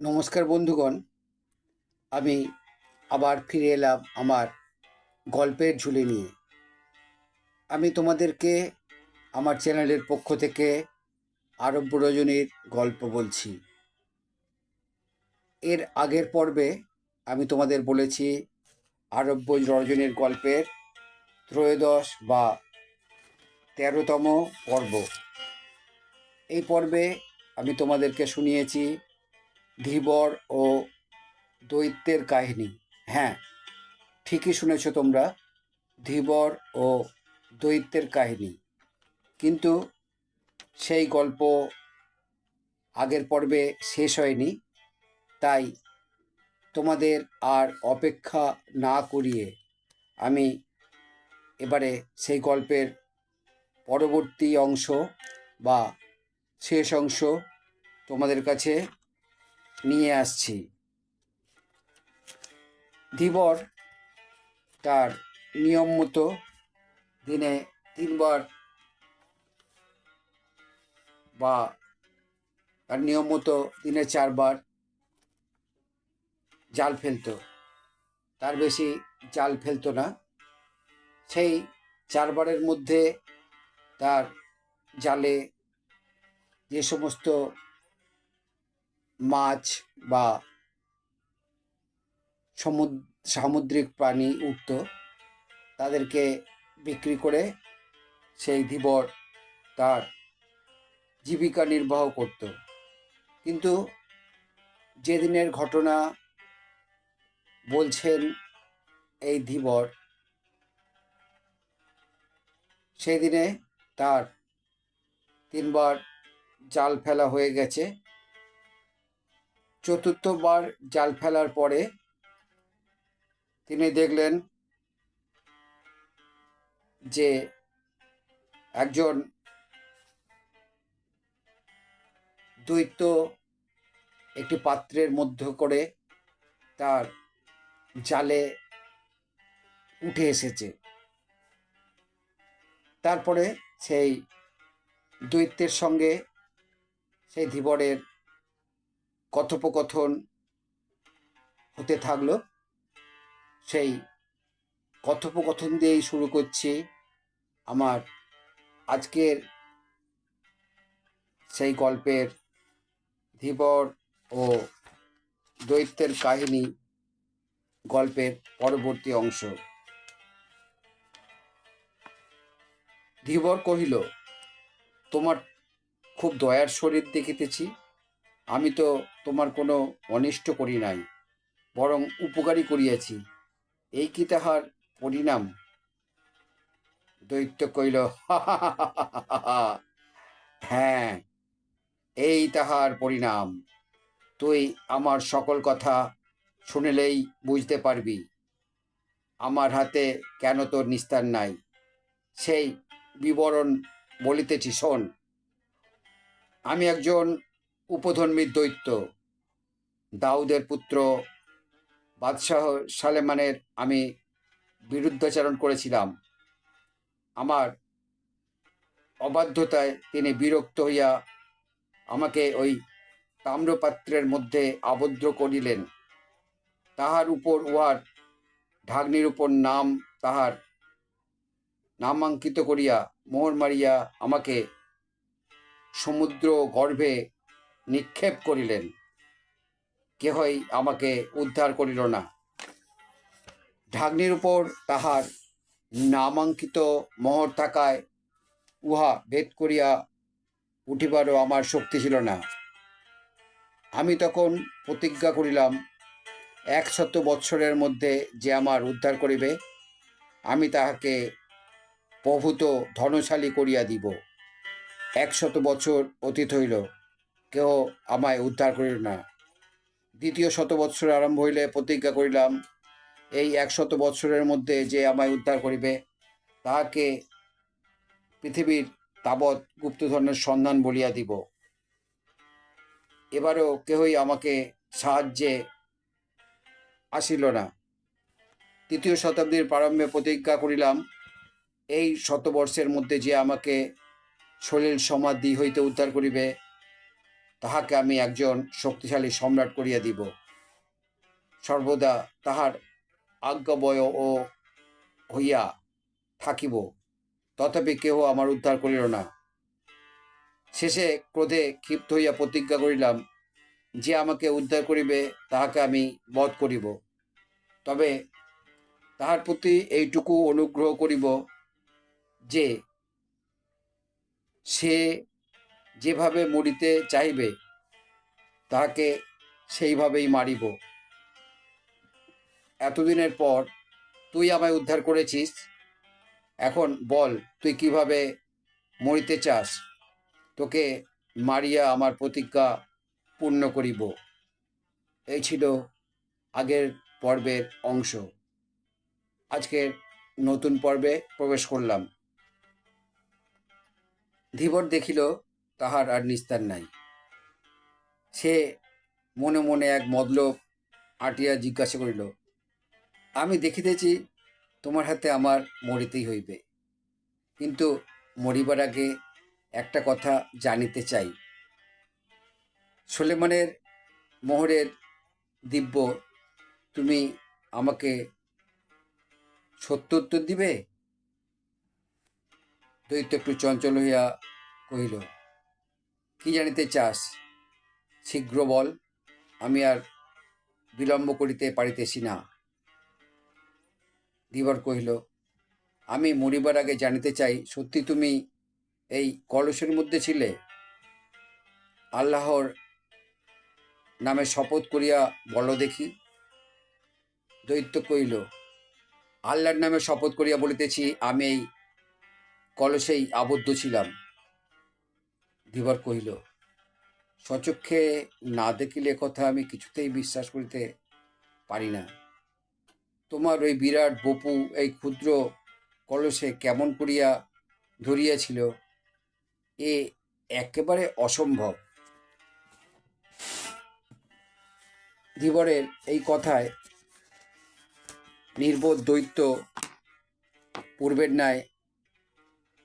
নমস্কার বন্ধুগণ। আমি আবার ফিরে এলাম আমার গল্পের ঝুলি নিয়ে। আমি তোমাদেরকে আমার চ্যানেলের পক্ষ থেকে আরব্য রজনীর গল্প বলছি। এর আগের পর্বে আমি তোমাদের বলেছি আরব্য রজনীর গল্পের ত্রয়োদশ বা তেরোতম পর্ব। এই পর্বে আমি তোমাদেরকে শুনিয়েছি ধীবর ও দৈত্যের কাহিনী। হ্যাঁ ঠিকই শুনেছ তোমরা, ধীবর ও দৈত্যের কাহিনী। কিন্তু সেই গল্প আগের পর্বে শেষ হয়নি, তাই তোমাদের আর অপেক্ষা না করিয়ে আমি এবারে সেই গল্পের পরবর্তী অংশ বা শেষ অংশ তোমাদের কাছে নিয়ে আসছি। ধীবর তার নিয়ম মতো দিনে তিনবার বা তার নিয়ম মতো দিনে চারবার জাল ফেলতো। তার বেশি জাল ফেলতো না। সেই চারবারের মধ্যে তার জালে যে সমস্ত মাছ বা সমুদ্র সামুদ্রিক প্রাণী উঠত, তাদেরকে বিক্রি করে সেই ধীবর তার জীবিকা নির্বাহ করত। কিন্তু যেদিনের ঘটনা বলছেন এই ধীবর, সেদিনে তার তিনবার জাল ফেলা হয়ে গেছে। চতুর্থবার জাল ফেলার পরে তিনি দেখলেন যে একজন দৈত্য একটি পাত্রের মধ্য করে তার জালে উঠে এসেছে। তারপরে সেই দৈত্যের সঙ্গে সেই ধীবরের কথোপকথন হতে থাকল। সেই কথোপকথন দিয়েই শুরু করছি আমার আজকের সেই গল্পের ধীবর ও দৈত্যের কাহিনী গল্পের পরবর্তী অংশ। ধীবর কহিল, তোমার খুব দয়ার শরীর দেখিতেছি। আমি তো তোমার কোনো অনিষ্ট করি নাই, বরং উপকারী করিয়াছি। এই কি তাহার পরিণাম? দৈত্য কইল হ্যাঁ এই তাহার পরিণাম। তুই আমার সকল কথা শুনিলেই বুঝতে পারবি। আমার হাতে কেন তোর নিস্তার নাই? সেই বিবরণ বলিতেছি, শোন। আমি একজন উপধর্মীর দৈত্য। দাউদের পুত্র বাদশাহ সালেমানের আমি বিরুদ্ধাচরণ করেছিলাম। আমার অবাধ্যতায় তিনি বিরক্ত হইয়া আমাকে ওই তাম্রপাত্রের মধ্যে আবদ্ধ করিলেন। তাহার উপর উহার ঢাকনির উপর নাম তাহার নামাঙ্কিত করিয়া মোহর মারিয়া আমাকে সমুদ্র গর্ভে নিক্ষেপ করিলেন। কেহই আমাকে উদ্ধার করিল না। ঢাকনির উপর তাহার নামাঙ্কিত মোহর থাকায় উহা ভেদ করিয়া উঠিবারও আমার শক্তি ছিল না। আমি তখন প্রতিজ্ঞা করিলাম একশত বৎসরের মধ্যে যে আমার উদ্ধার করিবে, আমি তাহাকে প্রভূত ধনশালী করিয়া দিব। একশত বছর অতীত হইল। কেহ আমায় উদ্ধার করিল না। দ্বিতীয় শত বৎসর আরম্ভ হইলে প্রতিজ্ঞা করিলাম, এই একশত বৎসরের মধ্যে যে আমায় উদ্ধার করিবে, তাহাকে পৃথিবীর তাবৎ গুপ্তধনের সন্ধান বলিয়া দিব। এবারও কেহই আমাকে সাহায্যে আসিল না। তৃতীয় শতাব্দীর প্রারম্ভে প্রতিজ্ঞা করিলাম, এই শতবর্ষের মধ্যে যে আমাকে সলিল সমাধি হইতে উদ্ধার করিবে তাহাকে আমি একজন শক্তিশালী সম্রাট করিয়া দিব। সর্বদা তাহার আজ্ঞাবয় ও হইয়া থাকিব, তথাপি কেহ আমার উদ্ধার করিল না। শেষে ক্রোধে ক্ষিপ্ত হইয়া প্রতিজ্ঞা করিলাম, যে আমাকে উদ্ধার করিবে, তাহাকে আমি বধ করিব। তবে তাহার প্রতি এইটুকু অনুগ্রহ করিব যে সে যেভাবে মরিতে চাইবে, তাহাকে সেইভাবেই মারিব। এতদিনের পর তুই আমায় উদ্ধার করেছিস। এখন বল, তুই কীভাবে মরিতে চাস? তোকে মারিয়া আমার প্রতিজ্ঞা পূর্ণ করিব। এই ছিল আগের পর্বের অংশ। আজকের নতুন পর্বে প্রবেশ করলাম। ধীবর দেখিল তাহার আর নিস্তার নাই। সে মনে মনে এক মতলব আটিয়া জিজ্ঞাসা করিল, আমি দেখিতেছি তোমার হাতে আমার মরিতেই হইবে। কিন্তু মরিবার আগে একটা কথা জানিতে চাই। সোলেমানের মোহরের দিব্য, তুমি আমাকে সত্য উত্তর দিবে? দৈত্য একটু চঞ্চল হইয়া কহিল কি জানিতে চাস? শীঘ্র বল, আমি আর বিলম্ব করিতে পারিতেছি না। দিবর কহিল, আমি মরিবার আগে জানিতে চাই, সত্যি তুমি এই কলসের মধ্যে ছিলে? আল্লাহর নামে শপথ করিয়া বলো দেখি। দৈত্য কহিল, আল্লাহর নামে শপথ করিয়া বলিতেছি, আমি এই কলসেই আবদ্ধ ছিলাম। দিবর কহিল সচক্ষে না দেখিলে কথা আমি কিছুতেই বিশ্বাস করিতে পারি না। তোমার ওই বিরাট বপু, এই ক্ষুদ্র কলসে কেমন করিয়া ধরিয়াছিল? এ একেবারে অসম্ভব। ধীবরের এই কথায় নির্বোধ দৈত্য পূর্বের ন্যায়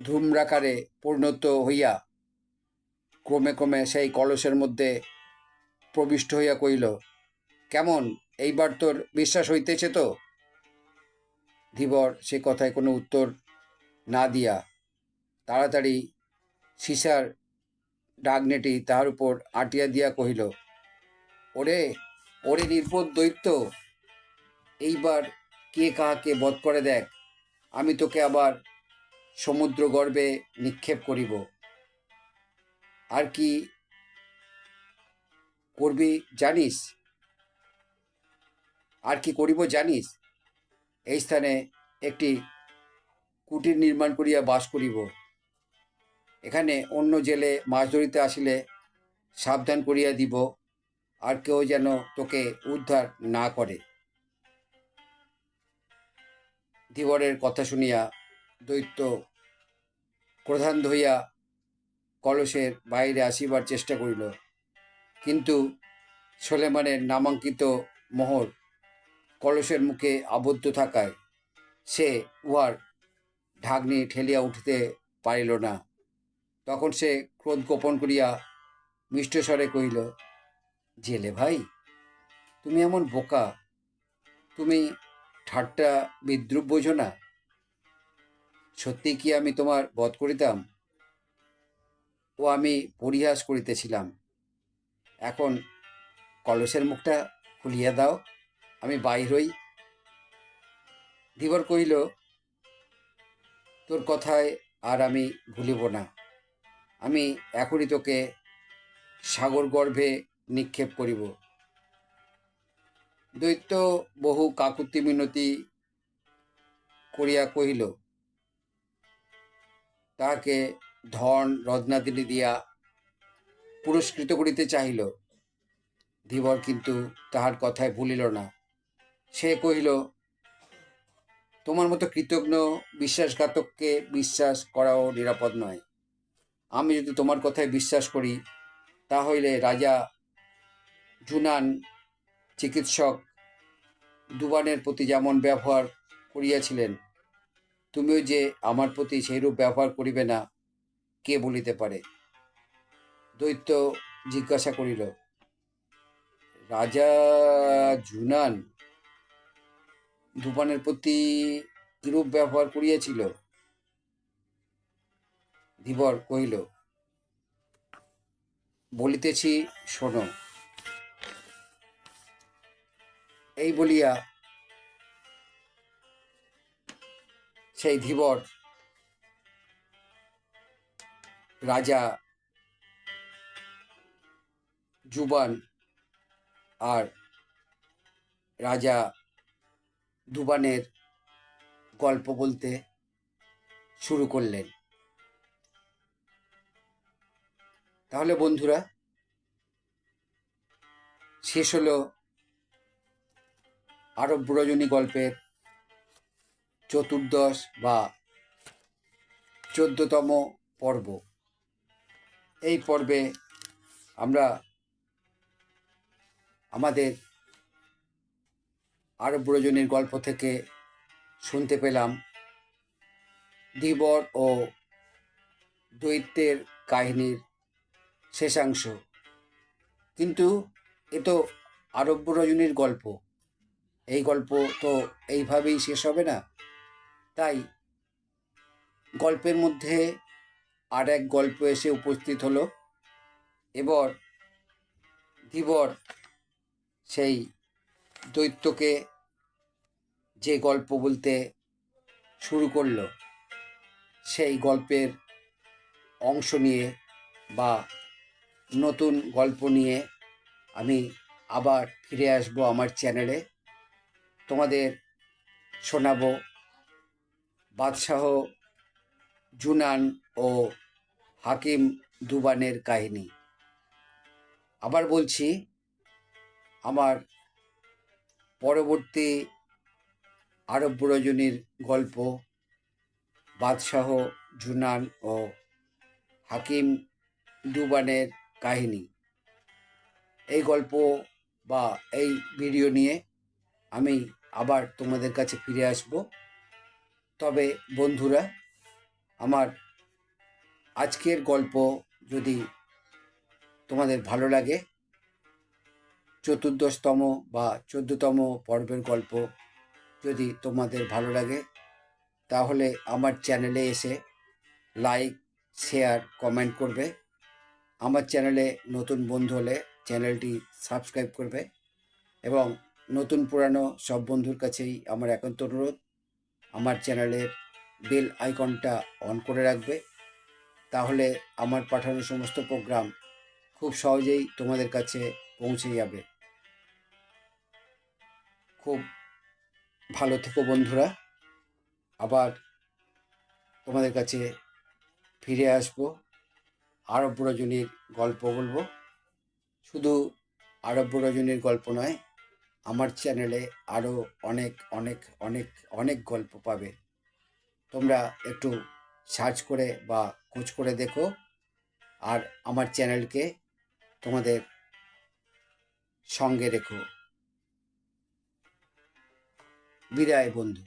ধূম্রাকারে পরিণত হইয়া ক্রমে ক্রমে সেই কলসের মধ্যে প্রবিষ্ট হইয়া কইল কেমন? এইবার তোর বিশ্বাস হইতেছে তো? ধীবর সে কথায় কোনো উত্তর না দিয়া তাড়াতাড়ি সীসার ডাগনেটি তাহার উপর আটিয়া দিয়া কহিল, ওরে ওরে নির্বোধ দৈত্য, এইবার কে কাহাকে বধ করে দেখ? আমি তোকে আবার সমুদ্র গর্ভে নিক্ষেপ করিব। আর কি করবি জানিস? আর কি করিব জানিস? এই স্থানে একটি কুটির নির্মাণ করিয়া বাস করিব। এখানে অন্য জেলে মাছ ধরিতে আসিলে সাবধান করিয়া দিব, আর কেউ যেন তোকে উদ্ধার না করে। ধীবরের কথা শুনিয়া দৈত্য প্রধান হইয়া কলসের বাইরে আসিবার চেষ্টা করিল। কিন্তু সোলেমানের নামাঙ্কিত মোহর কলসের মুখে আবদ্ধ থাকায় সে উহার ঢাকনি ঠেলিয়া উঠিতে পারিল না। তখন সে ক্রোধ গোপন করিয়া মিষ্টস্বরে কহিল, জেলে ভাই, তুমি এমন বোকা, তুমি ঠাট্টা বিদ্রুপ বোঝো না। সত্যি কি আমি তোমার বধ করিতাম? ও আমি পরিহাস করিতেছিলাম। এখন কলসের মুখটা খুলিয়া দাও, আমি বাইর হই। ধীবর কহিল, তোর কথায় আর আমি ভুলিব না। আমি এখনই তোকে সাগর গর্ভে নিক্ষেপ করিব। দৈত্য বহু কাকুতি মিনতি করিয়া কহিল, তাহাকে ধন রত্নাদিনী দিয়া পুরস্কৃত করিতে চাহিল। ধীবর কিন্তু তাহার কথায় ভুলিল না। সে কহিল, তোমার মতো কৃতজ্ঞ বিশ্বাসঘাতককে বিশ্বাস করাও নিরাপদ নয়। আমি যদি তোমার কথায় বিশ্বাস করি তাহলে রাজা জুনান চিকিৎসক দুবানের প্রতি যেমন ব্যবহার করিয়াছিলেন, তুমিও যে আমার প্রতি সেইরূপ ব্যবহার করিবে না কে বলিতে পারে? দৈত্য জিজ্ঞাসা করিল, রাজা জুনান ধূপানের প্রতি কিরূপ ব্যবহার করিয়াছিল? ধীবর কহিল, বলিতেছি, শোনো, এই বলিয়া সেই ধীবর রাজা জুবান আর রাজা দুবানের গল্প বলতে শুরু করলেন। তাহলে বন্ধুরা, শেষ হলো আরব ব্রজনী গল্পের চতুর্দশ বা চোদ্দতম পর্ব। এই পর্বে আমরা আমাদের আরব ব্রজনীর গল্প থেকে শুনতে পেলাম দিবর ও দৈত্যের কাহিনীর শেষাংশ। কিন্তু এ তো আরব্য রজনীর গল্প। এই গল্প তো এইভাবেই শেষ হবে না। তাই গল্পের মধ্যে আর এক গল্প এসে উপস্থিত হলো। এবার ধীবর সেই দৈত্যকে যে গল্প বলতে শুরু করল, সেই গল্পের অংশ নিয়ে বা নতুন গল্প নিয়ে আমি আবার ফিরে আসব আমার চ্যানেলে। তোমাদের শোনাব বাদশাহ, জুনান ও হাকিম দুবানের কাহিনী। আবার বলছি, আমার পরবর্তী আরব রজনীর গল্প বাদশাহ, জুনান ও হাকিম দুবানের কাহিনী। এই গল্প বা এই ভিডিও নিয়ে আমি আবার তোমাদের কাছে ফিরে আসব। তবে বন্ধুরা, আমার আজকের গল্প যদি তোমাদের ভালো লাগে, চতুর্দশতম বা চোদ্দতম পর্বের গল্প যদি তোমাদের ভালো লাগে, তাহলে আমার চ্যানেলে এসে লাইক, শেয়ার, কমেন্ট করবে। আমার চ্যানেলে নতুন বন্ধু হলে চ্যানেলটি সাবস্ক্রাইব করবে এবং নতুন পুরানো সব বন্ধুর কাছেই আমার একান্ত অনুরোধ। আমার চ্যানেলের বেল আইকনটা অন করে রাখবে। তাহলে আমার পাঠানো সমস্ত প্রোগ্রাম খুব সহজেই তোমাদের কাছে পৌঁছে যাবে। খুব ভালো থেকো বন্ধুরা। আবার তোমাদের কাছে ফিরে আসব। আরব রজনীর গল্প বলব। শুধু আরব রজনীর গল্প নয়, আমার চ্যানেলে আরও অনেক অনেক অনেক অনেক গল্প পাবে। তোমরা একটু সার্চ করে বা খোঁজ করে দেখো। আর আমার চ্যানেলকে তোমাদের সঙ্গে রেখো। বিদায় বন্ধু।